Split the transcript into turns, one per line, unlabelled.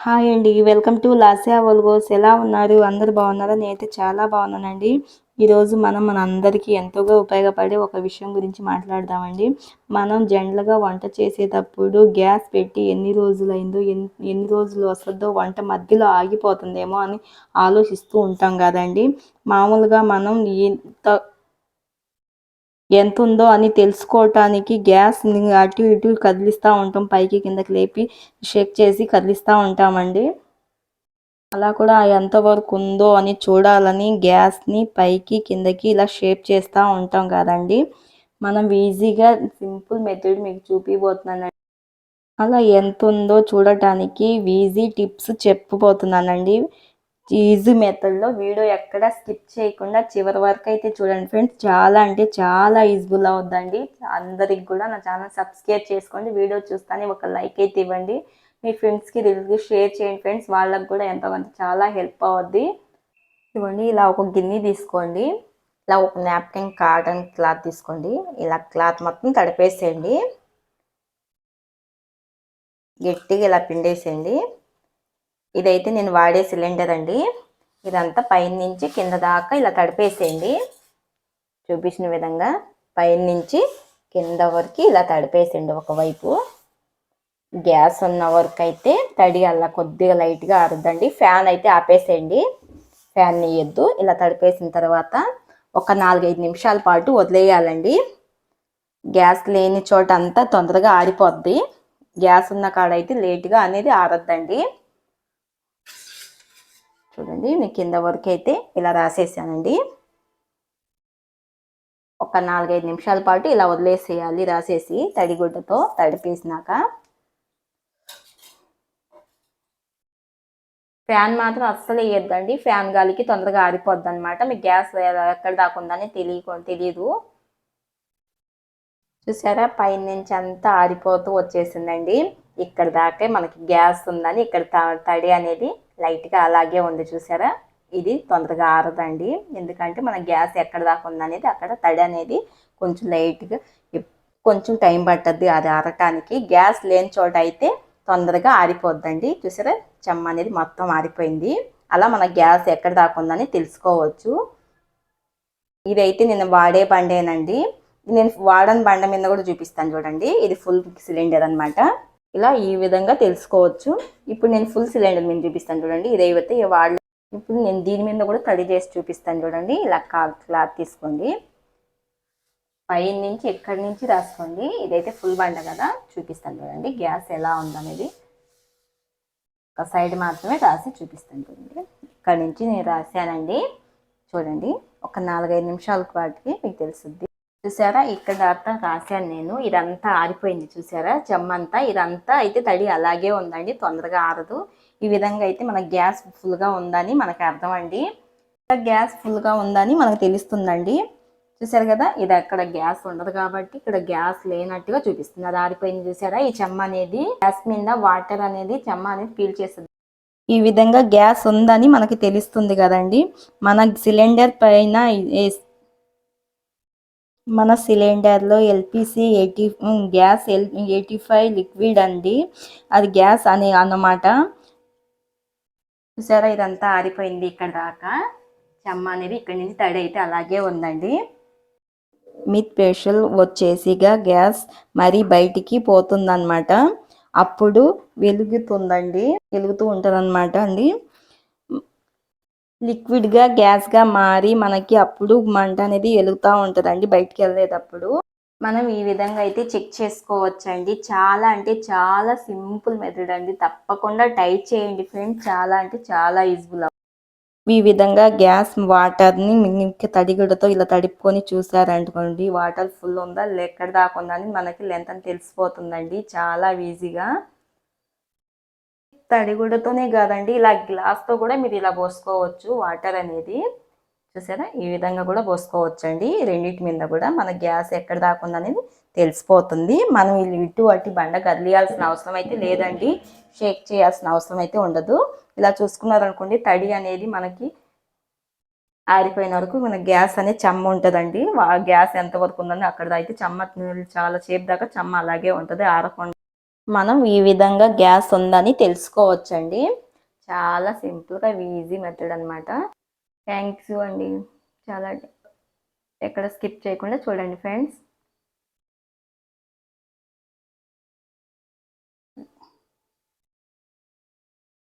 Hi అండి. Welcome to Lasya vlogs. ఎలా ఉన్నారు? అందరు బాగున్నారా? నేనైతే చాలా బాగున్నానండి. ఈరోజు మనం మన అందరికీ ఎంతోగా ఉపయోగపడే ఒక విషయం గురించి మాట్లాడదామండి. మనం జనరల్గా వంట చేసేటప్పుడు గ్యాస్ పెట్టి ఎన్ని రోజులైందో ఎన్ని ఎన్ని రోజులు వస్తుందో వంట మధ్యలో ఆగిపోతుందేమో అని ఆలోచిస్తూ ఉంటాం కదండి. మామూలుగా మనం ఎంత ఉందో అని తెలుసుకోవటానికి గ్యాస్ అటు ఇటు కదిలిస్తూ ఉంటాం పైకి కిందకి లేపి షేక్ చేసి కదిలిస్తూ ఉంటామండి. అలా కూడా ఎంతవరకు ఉందో అని చూడాలని గ్యాస్ని పైకి కిందకి ఇలా షేప్ చేస్తూ ఉంటాం కదండి. మనం ఈజీగా సింపుల్ మెథడ్ మీకు చూపిపోతున్నానండి అలా ఎంత ఉందో చూడటానికి ఈజీ టిప్స్ చెప్పబోతున్నానండి. ఈజీ మెథడ్లో వీడియో ఎక్కడ స్కిప్ చేయకుండా చివరి వరకు అయితే చూడండి ఫ్రెండ్స్ చాలా అంటే చాలా యూజ్ఫుల్ అవుద్దండి అందరికి కూడా నా ఛానల్ సబ్స్క్రైబ్ చేసుకోండి. వీడియో చూస్తానే ఒక లైక్ అయితే ఇవ్వండి. మీ ఫ్రెండ్స్కి రివ్యూ షేర్ చేయండి ఫ్రెండ్స్ వాళ్ళకి కూడా ఎంతమంది చాలా హెల్ప్ అవుద్ది. ఇవ్వండి ఇలా ఒక గిన్నె తీసుకోండి. ఇలా ఒక నాప్కిన్ కాటన్ క్లాత్ తీసుకోండి. ఇలా క్లాత్ మొత్తం తడిపేసేయండి. గట్టిగా ఇలా పిండేసేయండి. ఇదైతే నేను వాడే సిలిండర్ అండి. ఇదంతా పైన నుంచి కింద దాకా ఇలా తడిపేసేయండి. చూపించిన విధంగా పైన నుంచి కింద వరకు ఇలా తడిపేసేయండి ఒకవైపు. గ్యాస్ ఉన్న వరకు అయితే తడి అలా కొద్దిగా లైట్గా ఆరుద్దండి. ఫ్యాన్ అయితే ఆపేసేయండి. ఫ్యాన్ వేయద్దు. ఇలా తడిపేసిన తర్వాత ఒక నాలుగైదు నిమిషాల పాటు వదిలేయాలండి. గ్యాస్ లేని చోట అంతా తొందరగా ఆరిపోద్ది. గ్యాస్ ఉన్న కాడ అయితే లేట్గా అనేది ఆరద్దండి. చూడండి. నేను కింద వరకు అయితే ఇలా రాసేసానండి. ఒక నాలుగైదు నిమిషాల పాటు ఇలా వదిలేసేయాలి రాసేసి తడిగుడ్డతో తడిపేసినాక. ఫ్యాన్ మాత్రం అస్సలు వేయద్దండి. ఫ్యాన్ గాలికి తొందరగా ఆరిపోద్ది అనమాట మీకు గ్యాస్ ఎక్కడ దాకుందని తెలియకు తెలియదు చూసారా? పైన నుంచి అంతా ఆరిపోతూ వచ్చేసిందండి. ఇక్కడ దాకే మనకి గ్యాస్ ఉందని ఇక్కడ తడి అనేది లైట్గా అలాగే ఉంది చూసారా? ఇది తొందరగా ఆరదండి. ఎందుకంటే మన గ్యాస్ ఎక్కడ దాకా ఉందనేది అక్కడ తడి అనేది కొంచెం లైట్గా కొంచెం టైం పట్టద్ది అది ఆరటానికి. గ్యాస్ లేని చోట అయితే తొందరగా ఆరిపోద్దండి. చూసారా? చెమ్మ అనేది మొత్తం ఆరిపోయింది. అలా మన గ్యాస్ ఎక్కడ దాకా ఉందని తెలుసుకోవచ్చు. ఇదైతే నేను వాడే బండేనండి. నేను వాడని బండ మీద కూడా చూపిస్తాను చూడండి. ఇది ఫుల్ సిలిండర్ అనమాట ఇలా ఈ విధంగా తెలుసుకోవచ్చు. ఇప్పుడు నేను ఫుల్ సిలిండర్ మీద చూపిస్తాను చూడండి. ఇదైతే వాళ్ళ ఇప్పుడు నేను దీని మీద కూడా తడి చేసి చూపిస్తాను చూడండి. ఇలా క్లాత్ తీసుకోండి. పై నుంచి ఎక్కడి నుంచి రాసుకోండి. ఇదైతే ఫుల్ బండ కదా. చూపిస్తాను చూడండి. గ్యాస్ ఎలా ఉందనేది. ఒక సైడ్ మాత్రమే రాసి చూపిస్తాను చూడండి. ఇక్కడ నుంచి నేను రాశానండి. చూడండి. ఒక నాలుగైదు నిమిషాల పాటికి మీకు తెలుస్తుంది. చూసారా? ఇక్కడ దాకా రాశాను నేను. ఇదంతా ఆరిపోయింది చూసారా? చెమ్మంతా ఇదంతా అయితే తడి అలాగే ఉందండి. తొందరగా ఆరదు. ఈ విధంగా అయితే మన గ్యాస్ ఫుల్గా ఉందని మనకు అర్థం అండి గ్యాస్ ఫుల్గా ఉందని మనకు తెలుస్తుందండి. చూసారు కదా? ఇది అక్కడ గ్యాస్ ఉండదు కాబట్టి ఇక్కడ గ్యాస్ లేనట్టుగా చూపిస్తుంది. అది ఆరిపోయింది చూసారా? ఈ చెమ్మ అనేది గ్యాస్ మీద వాటర్ అనేది చెమ్మ అనేది ఫీల్ చేస్తుంది. ఈ విధంగా గ్యాస్ ఉందని మనకి తెలుస్తుంది కదండి. మన సిలిండర్ పైన మన సిలిండర్లో LPG eighty gas L eighty five liquid అండి అది గ్యాస్ అని అన్నమాట. చూసారా ఇదంతా ఆరిపోయింది ఇక్కడ దాకా. చెమ్మ అనేది ఇక్కడ నుంచి తడి అయితే అలాగే ఉందండి. మిత్ స్పెషల్ వచ్చేసిగా గ్యాస్ మరి బయటికి పోతుందన్నమాట. అప్పుడు వెలుగుతుందండి. వెలుగుతూ ఉంటుందన్నమాట అండి. లిక్విడ్గా గ్యాస్గా మారి మనకి అప్పుడు మంట అనేది వెలుగుతూ ఉంటుందండి బయటికి వెళ్ళేటప్పుడు. మనం ఈ విధంగా అయితే చెక్ చేసుకోవచ్చండి. చాలా అంటే చాలా సింపుల్ మెథడ్ అండి. తప్పకుండా టైట్ చేయండి ఫ్రెండ్స్. చాలా అంటే చాలా యూజ్ఫుల్ ఈ విధంగా గ్యాస్ వాటర్ని మీకు తడిగుడతో ఇలా తడుపుకొని చూసారనుకోండి వాటర్ ఫుల్ ఉందా ఎక్కడ దాకా అని మనకి లెంత్ అని తెలిసిపోతుందండి. చాలా ఈజీగా. తడిగుడ్డతోనే కాదండి ఇలా గ్లాస్తో కూడా మీరు ఇలా పోసుకోవచ్చు వాటర్ అనేది. చూసారా? ఈ విధంగా కూడా పోసుకోవచ్చు అండి రెండింటి మీద కూడా మన గ్యాస్ ఎక్కడ దాకా అనేది తెలిసిపోతుంది. మనం ఇటు అటు బండ కదిలియాల్సిన అవసరం అయితే లేదండి. షేక్ చేయాల్సిన అవసరం అయితే ఉండదు. ఇలా చూసుకున్నారనుకోండి తడి అనేది మనకి ఆరిపోయిన వరకు మన గ్యాస్ అనేది చెమ్మ ఉంటుందండి. గ్యాస్ ఎంత వరకు ఉందని అక్కడ అయితే చెమ్మ చాలా సేపు దాకా చెమ్మ అలాగే ఉంటుంది ఆరకుండా మనం ఈ విధంగా గ్యాస్ ఉందని తెలుసుకోవచ్చండి. చాలా సింపుల్గా ఈజీ మెథడ్ అనమాట థ్యాంక్స్ అండి. చాలా ఎక్కడ స్కిప్ చేయకుండా చూడండి ఫ్రెండ్స్.